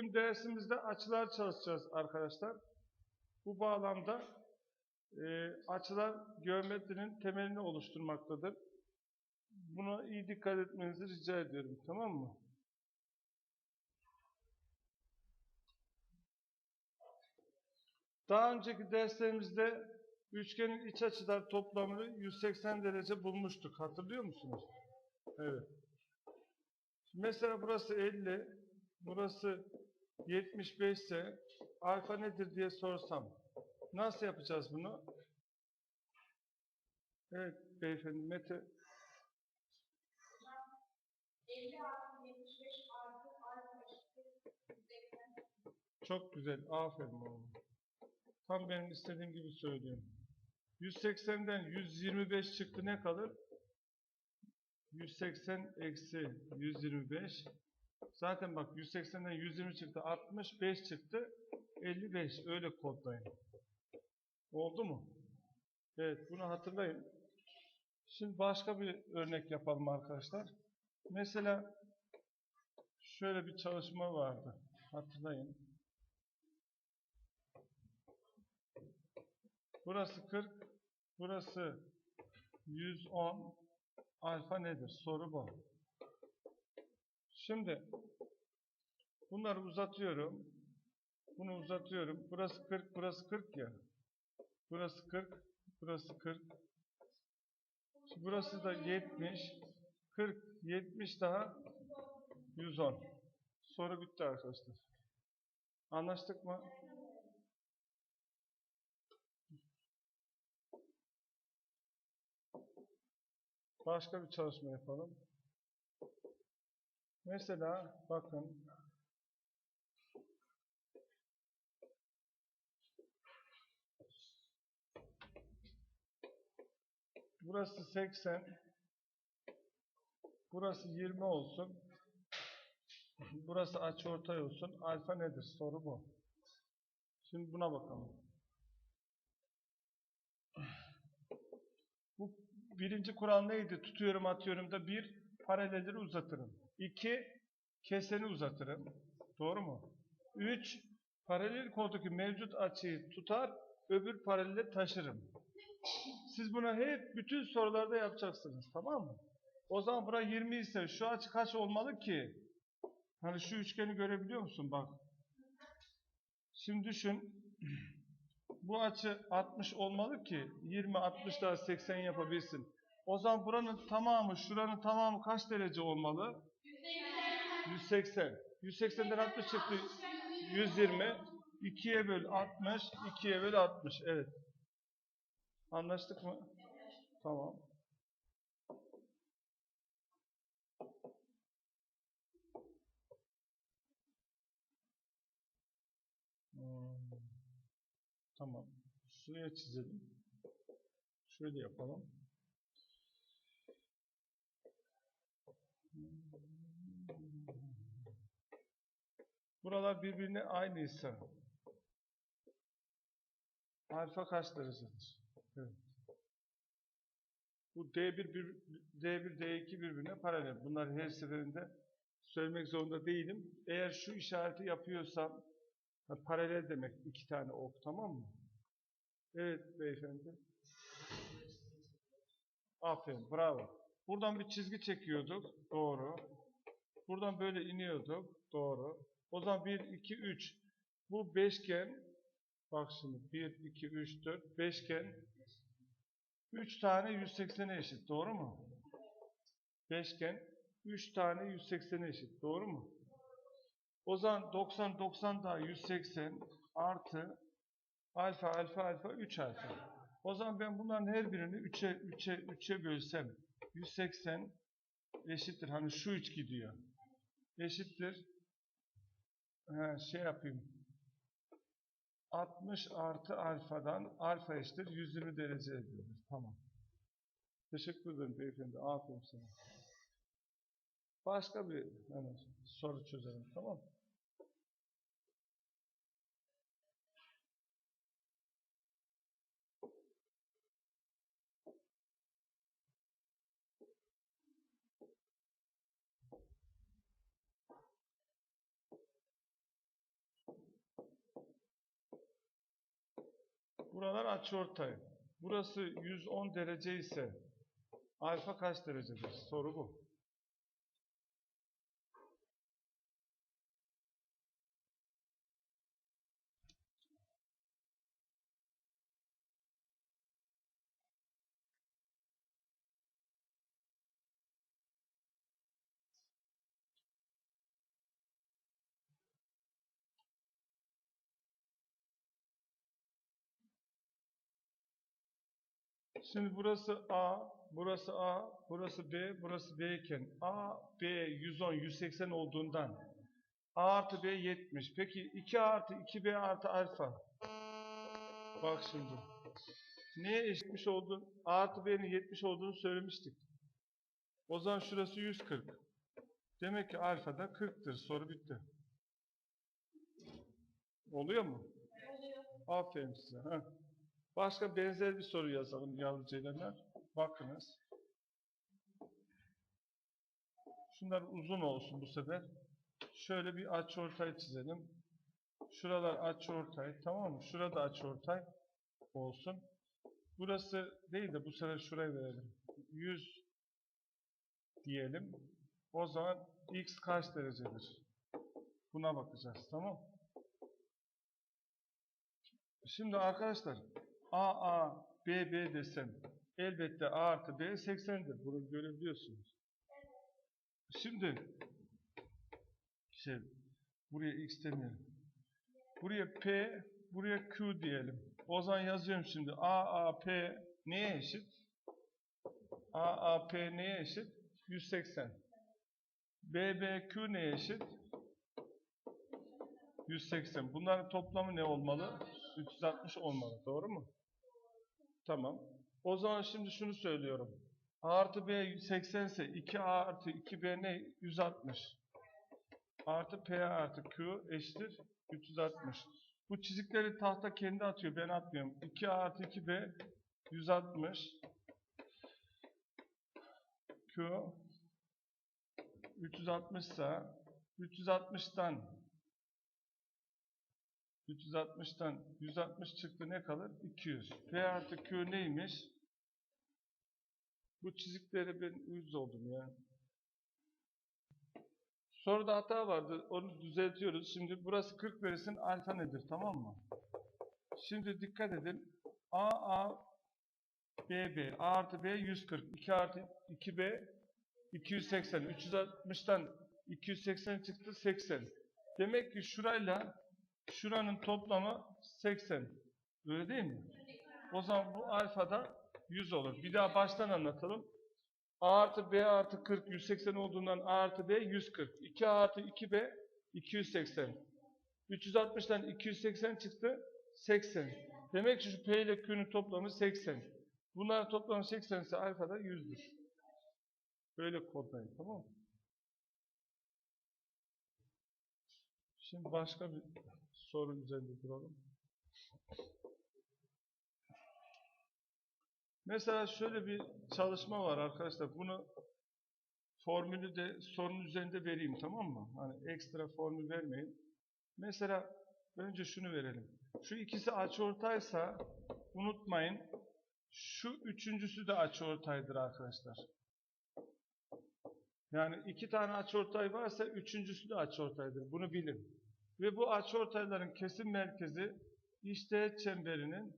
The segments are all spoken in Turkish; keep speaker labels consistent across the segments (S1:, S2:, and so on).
S1: Bugün dersimizde açılar çalışacağız arkadaşlar. Bu bağlamda e, açılar geometrinin temelini oluşturmaktadır. Buna iyi dikkat etmenizi rica ediyorum. Tamam mı? Daha önceki derslerimizde üçgenin iç açılar toplamını 180 derece bulmuştuk. Hatırlıyor musunuz? Evet. Mesela burası 50, burası 75 ise alfa nedir diye sorsam nasıl yapacağız bunu? Evet beyefendi Mete
S2: 50 artı 75 artı alfa eşittir 180.
S1: çok güzel aferin oğlum. Tam benim istediğim gibi söylüyorum. 180'den 125 çıktı ne kalır? 180 eksi 125 Zaten bak 180'den 120 çıktı 65 çıktı 55 öyle kodlayın. Oldu mu? Evet bunu hatırlayın. Şimdi başka bir örnek yapalım arkadaşlar. Mesela şöyle bir çalışma vardı. Hatırlayın. Burası 40, burası 110. Alfa nedir? Soru bu. Şimdi bunları uzatıyorum. Bunu uzatıyorum. Burası 40, burası 40 ya. Burası 40, burası 40. Şimdi burası da 70. 40, 70 daha 110. Soru bitti arkadaşlar. Anlaştık mı? Başka bir çalışma yapalım. Mesela bakın Burası 80 Burası 20 olsun. Burası açıortay olsun. Alfa nedir? Soru bu. Şimdi buna bakalım. Bu birinci kural neydi? Tutuyorum atıyorum da bir paralelleri uzatırım. İki keseni uzatırım. Doğru mu? Üç paralel koldaki mevcut açıyı tutar öbür paralele taşırım. Siz bunu hep bütün sorularda yapacaksınız. Tamam mı? O zaman bura 20 ise şu açı kaç olmalı ki? Hani şu üçgeni görebiliyor musun? Bak. Şimdi düşün. Bu açı 60 olmalı ki 20, 60 daha 80 yapabilsin. O zaman buranın tamamı, şuranın tamamı kaç derece olmalı? 180. 180'den 60 çıktı 120. 2'ye böl 60, 2'ye böl 60. Evet. Anlaştık mı? Tamam. Hmm. Tamam. Şuraya çizelim. Şöyle yapalım. Buralar birbirine aynıysa alfa kaç derecedir? Evet. Bu D1, bir, D1, D2 birbirine paralel. Bunları her seferinde söylemek zorunda değilim. Eğer şu işareti yapıyorsam paralel demek iki tane ok tamam mı? Evet beyefendi. Aferin bravo. Buradan bir çizgi çekiyorduk. Doğru. Buradan böyle iniyorduk. Doğru. O zaman 1, 2, 3. Bu beşgen bak şimdi 1, 2, 3, 4 beşgen 3 tane 180'e eşit. Doğru mu? Beşgen 3 tane 180'e eşit. Doğru mu? O zaman 90, 90 daha 180 artı alfa, alfa, alfa 3 alfa. O zaman ben bunların her birini 3'e 3'e 3'e bölsem 180 eşittir. Hani şu 3 gidiyor. Eşittir. Şey yapayım. 60 artı alfadan alfa eşittir 120 derece ediyoruz. Tamam. Teşekkür ederim beyefendi. Aferin sana. Başka bir yani, soru çözelim. Tamam mı? Buralar açıortay. Burası 110 derece ise alfa kaç derecedir? Soru bu. Şimdi burası A, burası A, burası B, burası B iken A, B 110, 180 olduğundan A artı B 70. Peki 2A artı 2B artı alfa. Bak şimdi. Neye eşitmiş oldu? A artı B'nin 70 olduğunu söylemiştik. O zaman şurası 140. Demek ki alfa da 40'tır. Soru bitti. Oluyor mu?
S2: Oluyor.
S1: Aferin size. Heh. Başka benzer bir soru yazalım yavru. Bakınız. Şunlar uzun olsun bu sefer. Şöyle bir açıortay çizelim. Şuralar açıortay, tamam mı? Şurada açıortay olsun. Burası değil de bu sefer şurayı verelim. 100 diyelim. O zaman x kaç derecedir? Buna bakacağız, tamam? Şimdi arkadaşlar A A B B desem elbette A artı B 80'dir. Bunu görebiliyorsunuz. Şimdi şey buraya X demeyelim. Buraya P, buraya Q diyelim. O zaman yazıyorum şimdi A A P neye eşit? A A P neye eşit? 180. B B Q neye eşit? 180. Bunların toplamı ne olmalı? 360 olmalı. Doğru mu? Tamam. O zaman şimdi şunu söylüyorum. A artı B 80 ise 2A artı 2B ne? 160. Artı P artı Q eşittir 360. Bu çizikleri tahta kendi atıyor. Ben atmıyorum. 2A artı 2B 160. Q 360 ise 360'tan 360'tan 160 çıktı ne kalır? 200. P artı Q neymiş? Bu çizikleri ben uyuz oldum ya. Soruda hata vardı. Onu düzeltiyoruz. Şimdi burası 40 verirsin. Alfa nedir? Tamam mı? Şimdi dikkat edin. A, A, B, B. A artı B 140. 2 artı 2B 280. 360'tan 280 çıktı 80. Demek ki şurayla şuranın toplamı 80. Öyle değil mi? O zaman bu alfada 100 olur. Bir daha baştan anlatalım. A artı B artı 40 180 olduğundan A artı B 140. 2A artı 2B 280. 360'dan 280 çıktı 80. Demek ki şu P ile Q'nun toplamı 80. Bunların toplamı 80 ise alfada 100'dür. Böyle kodlayın tamam mı? Şimdi başka bir soru üzerinde duralım. Mesela şöyle bir çalışma var arkadaşlar. Bunu formülü de sorunun üzerinde vereyim tamam mı? Hani ekstra formül vermeyin. Mesela önce şunu verelim. Şu ikisi açıortaysa unutmayın şu üçüncüsü de açıortaydır arkadaşlar. Yani iki tane açıortay varsa üçüncüsü de açıortaydır. Bunu bilin. Ve bu açıortayların kesim merkezi işte çemberinin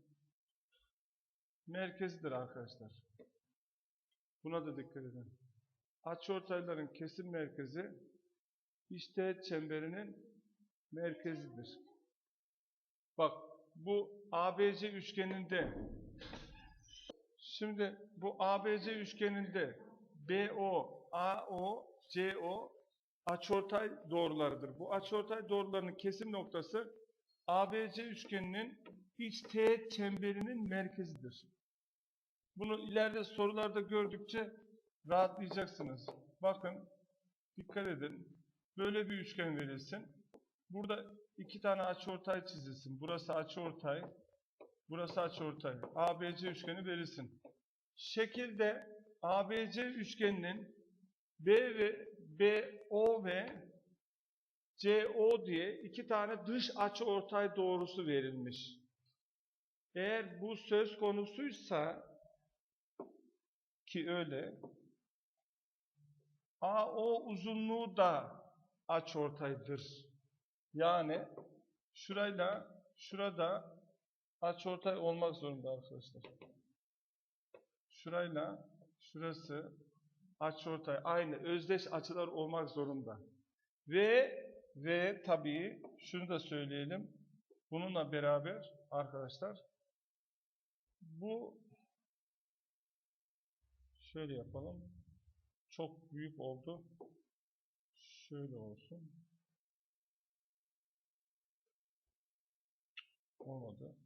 S1: merkezidir arkadaşlar. Buna da dikkat edin. Açıortayların kesim merkezi işte çemberinin merkezidir. Bak bu ABC üçgeninde şimdi bu ABC üçgeninde BO, AO, CO açıortay doğrularıdır. Bu açıortay doğrularının kesim noktası ABC üçgeninin iç teğet çemberinin merkezidir. Bunu ileride sorularda gördükçe rahatlayacaksınız. Bakın, dikkat edin. Böyle bir üçgen verilsin. Burada iki tane açıortay çizilsin. Burası açıortay, burası açıortay. ABC üçgeni verilsin. Şekilde ABC üçgeninin B ve BO ve CO diye iki tane dış açıortay doğrusu verilmiş. Eğer bu söz konusuysa ki öyle AO uzunluğu da açıortaydır. Yani şurayla şurada açıortay olmak zorunda arkadaşlar. Şurayla şurası açıortay aynı özdeş açılar olmak zorunda. Ve ve tabii şunu da söyleyelim. Bununla beraber arkadaşlar bu şöyle yapalım. Çok büyük oldu. Şöyle olsun. Olmadı.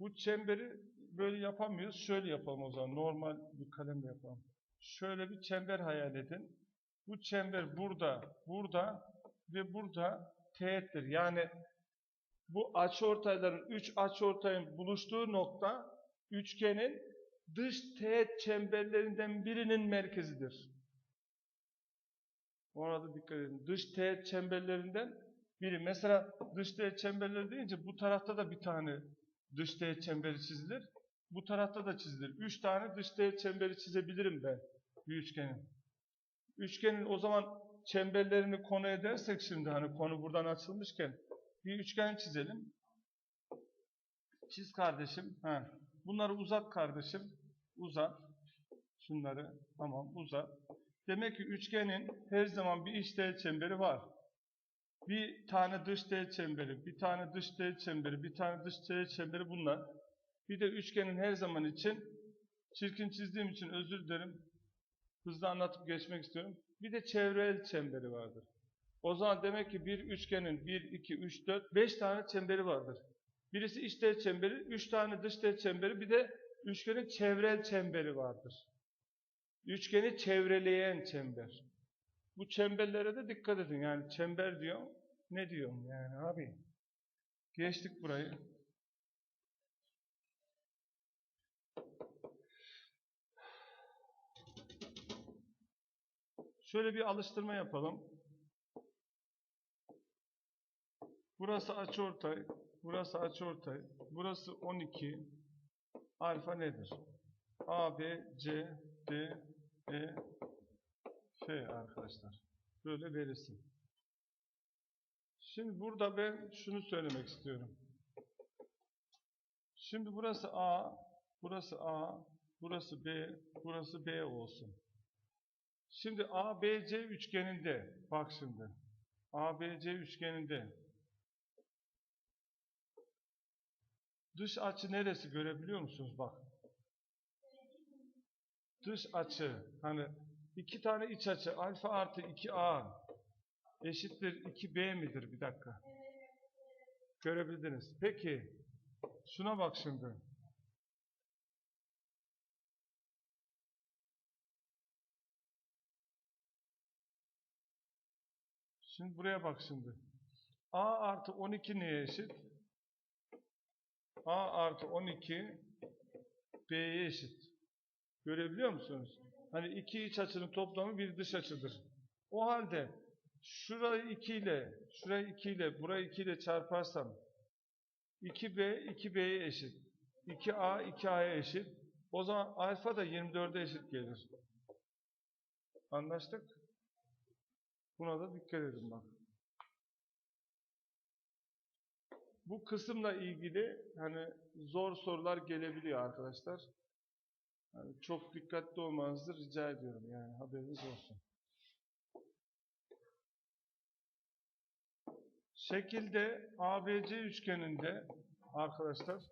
S1: Bu çemberi böyle yapamıyoruz. Şöyle yapalım o zaman. Normal bir kalemle yapalım. Şöyle bir çember hayal edin. Bu çember burada, burada ve burada teğettir. Yani bu açıortayların, üç açıortayın buluştuğu nokta üçgenin dış teğet çemberlerinden birinin merkezidir. Orada dikkat edin. Dış teğet çemberlerinden biri. Mesela dış teğet çemberleri deyince bu tarafta da bir tane dış teğet çemberi çizilir. Bu tarafta da çizilir. Üç tane dış teğet çemberi çizebilirim ben bir üçgenin. Üçgenin o zaman çemberlerini konu edersek şimdi hani konu buradan açılmışken bir üçgen çizelim. Çiz kardeşim. Ha. Bunları uzat kardeşim. Uzat. Şunları. Tamam uzat. Demek ki üçgenin her zaman bir iç teğet çemberi var. Bir tane dış teğet çemberi, bir tane dış teğet çemberi, bir tane dış teğet çemberi bunlar. Bir de üçgenin her zaman için çirkin çizdiğim için özür dilerim. Hızlı anlatıp geçmek istiyorum. Bir de çevrel çemberi vardır. O zaman demek ki bir üçgenin 1, 2, 3, 4, 5 tane çemberi vardır. Birisi iç teğet çemberi, 3 tane dış teğet çemberi, bir de üçgenin çevrel çemberi vardır. Üçgeni çevreleyen çember. Bu çemberlere de dikkat edin. Yani çember diyor. Ne diyorum yani abi? Geçtik burayı. Şöyle bir alıştırma yapalım. Burası açıortay, burası açıortay, burası 12. Alfa nedir? A, B, C, D, E, F arkadaşlar. Böyle verirsin. Şimdi burada ben şunu söylemek istiyorum. Şimdi burası A, burası A, burası B, burası B olsun. Şimdi ABC üçgeninde, bak şimdi. ABC üçgeninde dış açı neresi görebiliyor musunuz? Bak. Dış açı, hani iki tane iç açı, alfa artı 2A eşittir 2B midir? Bir dakika. Görebildiniz. Peki, şuna bak şimdi. Şimdi buraya bak şimdi. A artı 12 neye eşit? A artı 12 B'ye eşit. Görebiliyor musunuz? Hani iki iç açının toplamı bir dış açıdır. O halde şurayı 2 ile, şurayı 2 ile, burayı 2 ile çarparsam 2B 2B'ye eşit. 2A 2A'ya eşit. O zaman alfa da 24'e eşit gelir. Anlaştık? Buna da dikkat edin bak. Bu kısımla ilgili hani zor sorular gelebiliyor arkadaşlar. Yani çok dikkatli olmanızı rica ediyorum yani haberiniz olsun. Şekilde ABC üçgeninde arkadaşlar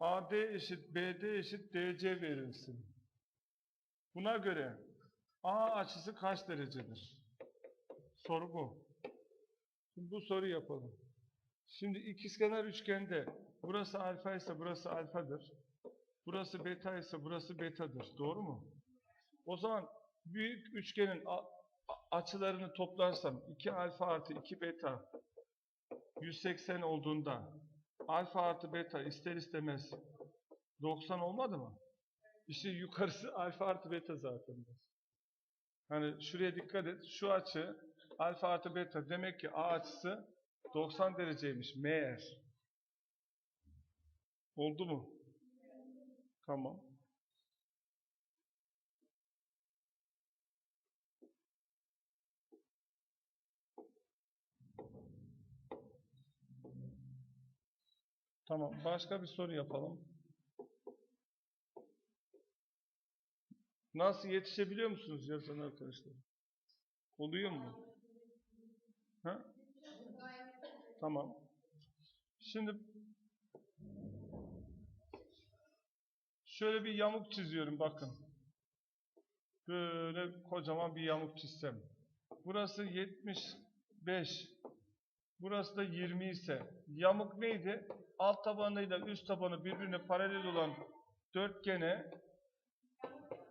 S1: AD eşit BD eşit DC verilsin. Buna göre A açısı kaç derecedir? Soru bu. Şimdi bu soruyu yapalım. Şimdi ikizkenar üçgende burası alfa ise burası alfadır. Burası beta ise burası betadır. Doğru mu? O zaman büyük üçgenin açılarını toplarsam 2 alfa artı 2 beta 180 olduğunda alfa artı beta ister istemez 90 olmadı mı? İşte yukarısı alfa artı beta zaten. Hani şuraya dikkat et. Şu açı alfa artı beta demek ki A açısı 90 dereceymiş meğer. Oldu mu? Tamam. Tamam. Başka bir soru yapalım. Nasıl yetişebiliyor musunuz yazan arkadaşlar? Oluyor mu? Ha? Tamam. Şimdi şöyle bir yamuk çiziyorum bakın. Böyle kocaman bir yamuk çizsem. Burası 75. Burası da 20 ise yamuk neydi? Alt tabanıyla üst tabanı birbirine paralel olan dörtgene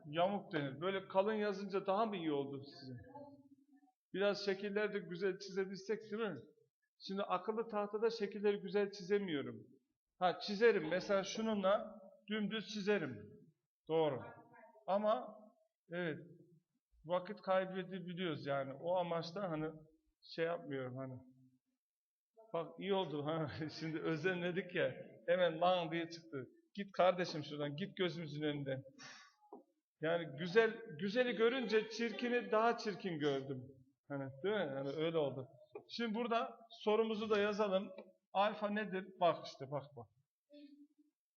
S1: yamuk denir. Böyle kalın yazınca daha mı iyi oldu sizin? Biraz şekilleri de güzel çizebilsek değil mi? Şimdi akıllı tahtada şekilleri güzel çizemiyorum. Ha çizerim. Mesela şununla dümdüz çizerim. Doğru. Ama evet vakit kaybedebiliyoruz yani. O amaçla hani şey yapmıyorum hani. Bak iyi oldu ha. Şimdi özenledik ya. Hemen lan diye çıktı. Git kardeşim şuradan. Git gözümüzün önünden. Yani güzel güzeli görünce çirkini daha çirkin gördüm. Hani değil mi? Hani öyle oldu. Şimdi burada sorumuzu da yazalım. Alfa nedir? Bak işte bak bak.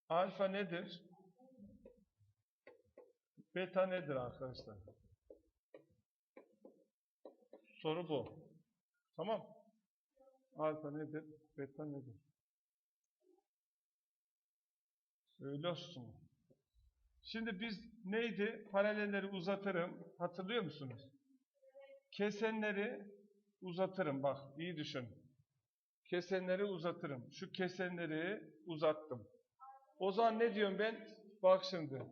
S1: Alfa nedir? Beta nedir arkadaşlar? Soru bu. Tamam. Alfa nedir? Beta nedir? Öyle olsun. Şimdi biz neydi? Paralelleri uzatırım. Hatırlıyor musunuz? Kesenleri uzatırım. Bak iyi düşün. Kesenleri uzatırım. Şu kesenleri uzattım. O zaman ne diyorum ben? Bak şimdi.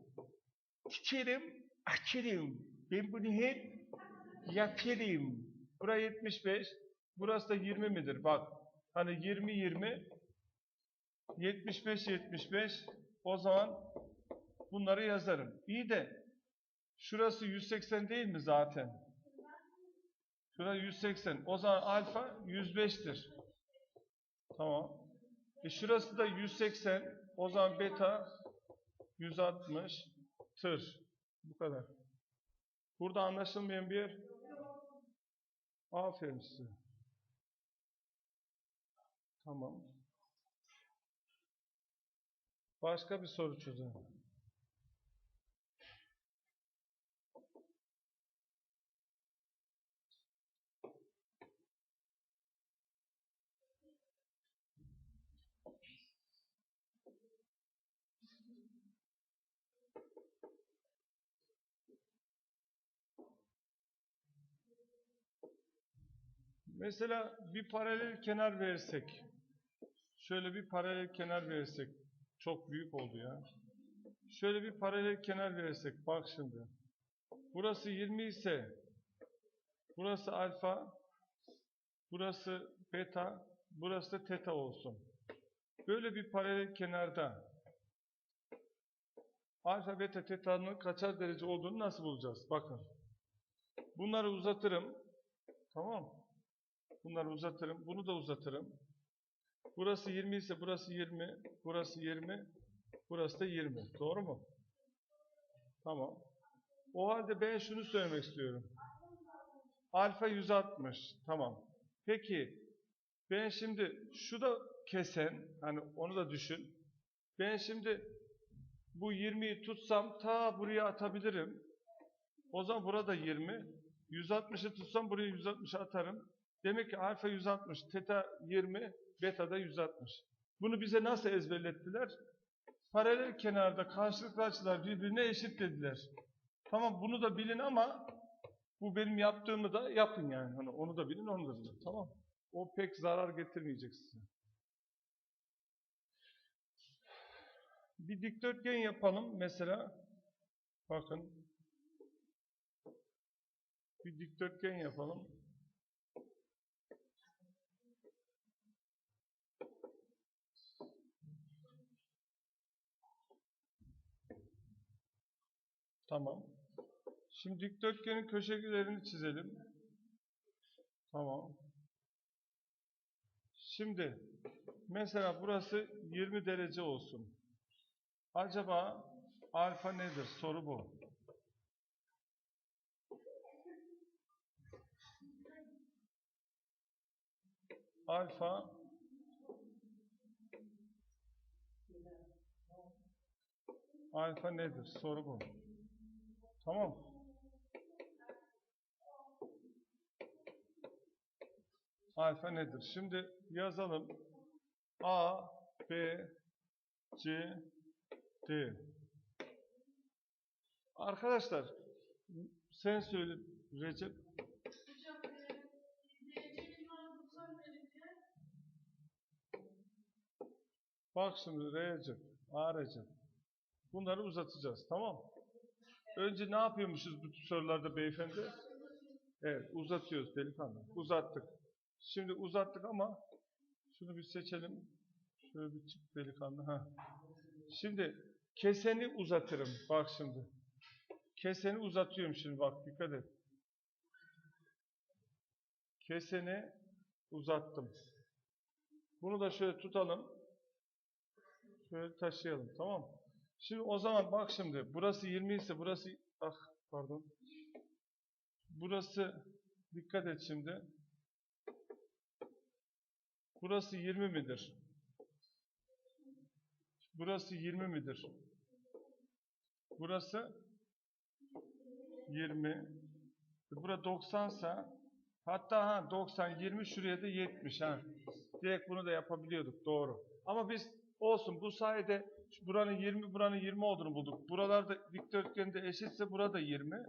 S1: Tikerim, açarım. Ben bunu hep yaparım. Burası 75. Burası da 20 midir? Bak. Hani 20 20 75 75 o zaman bunları yazarım. İyi de şurası 180 değil mi zaten? Şurası 180. O zaman alfa 105'tir. Tamam. E şurası da 180. O zaman beta 160 tır. Bu kadar. Burada anlaşılmayan bir. Aferin size. Tamam. Başka bir soru çözelim. Mesela bir paralel kenar versek. Şöyle bir paralel kenar versek. Çok büyük oldu ya. Şöyle bir paralel kenar versek. Bak şimdi. Burası 20 ise burası alfa, burası beta, burası da teta olsun. Böyle bir paralel kenarda alfa, beta, teta'nın kaçar derece olduğunu nasıl bulacağız? Bakın. Bunları uzatırım. Tamam? Bunları uzatırım. Bunu da uzatırım. Burası 20 ise burası 20. Burası 20. Burası da 20. Doğru mu? Tamam. O halde ben şunu söylemek istiyorum. Alfa 160. Tamam. Peki ben şimdi şu da kesen hani onu da düşün. Ben şimdi bu 20'yi tutsam ta buraya atabilirim. O zaman burada 20. 160'ı tutsam buraya 160'ı atarım. Demek ki alfa 160, teta 20, beta da 160. Bunu bize nasıl ezberlettiler? Paralel kenarda karşılıklı açılar birbirine eşit dediler. Tamam bunu da bilin ama bu benim yaptığımı da yapın yani. Hani onu da bilin, onu da bilin. Tamam. O pek zarar getirmeyecek size. Bir dikdörtgen yapalım mesela. Bakın. Bir dikdörtgen yapalım. Tamam. Şimdi dikdörtgenin köşelerini çizelim. Tamam. Şimdi mesela burası 20 derece olsun. Acaba alfa nedir? Soru bu. Alfa Alfa nedir? Soru bu. Tamam. Alfa nedir? Şimdi yazalım. A, B, C, D. Arkadaşlar sen söyle Recep.
S2: Hocam, derecenin var 90 derece.
S1: Bak şimdi Recep, A Recep. Bunları uzatacağız. Tamam mı? Önce ne yapıyormuşuz bu sorularda beyefendi? Evet uzatıyoruz delikanlı. Uzattık. Şimdi uzattık ama şunu bir seçelim. Şöyle bir çık delikanlı. Ha. Şimdi keseni uzatırım. Bak şimdi. Keseni uzatıyorum şimdi bak dikkat et. Keseni uzattım. Bunu da şöyle tutalım. Şöyle taşıyalım tamam mı? Şimdi o zaman bak şimdi burası 20 ise burası ah pardon. Burası dikkat et şimdi. Burası 20 midir? Burası 20 midir? Burası 20. Bura 90 sa hatta ha 90 20 şuraya da 70 ha. Direkt bunu da yapabiliyorduk doğru. Ama biz olsun bu sayede buranın 20 buranın 20 olduğunu bulduk. Buralarda dikdörtgende eşitse burada 20.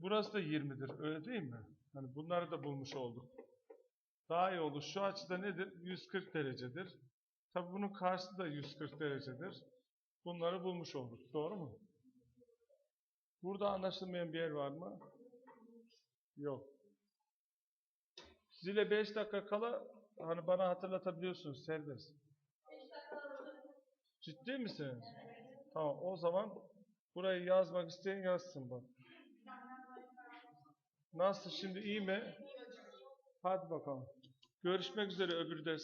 S1: Burası da 20'dir. Öyle değil mi? Hani bunları da bulmuş olduk. Daha iyi olur. Şu açıda nedir? 140 derecedir. Tabi bunun karşısı da 140 derecedir. Bunları bulmuş olduk. Doğru mu? Burada anlaşılmayan bir yer var mı? Yok. Zile 5 dakika kala hani bana hatırlatabiliyorsunuz serbest.
S2: 5 dakika hocam.
S1: Ciddi misin? Tamam o zaman burayı yazmak isteyen yazsın bak. Nasıl şimdi iyi mi? Hadi bakalım. Görüşmek üzere öbür ders.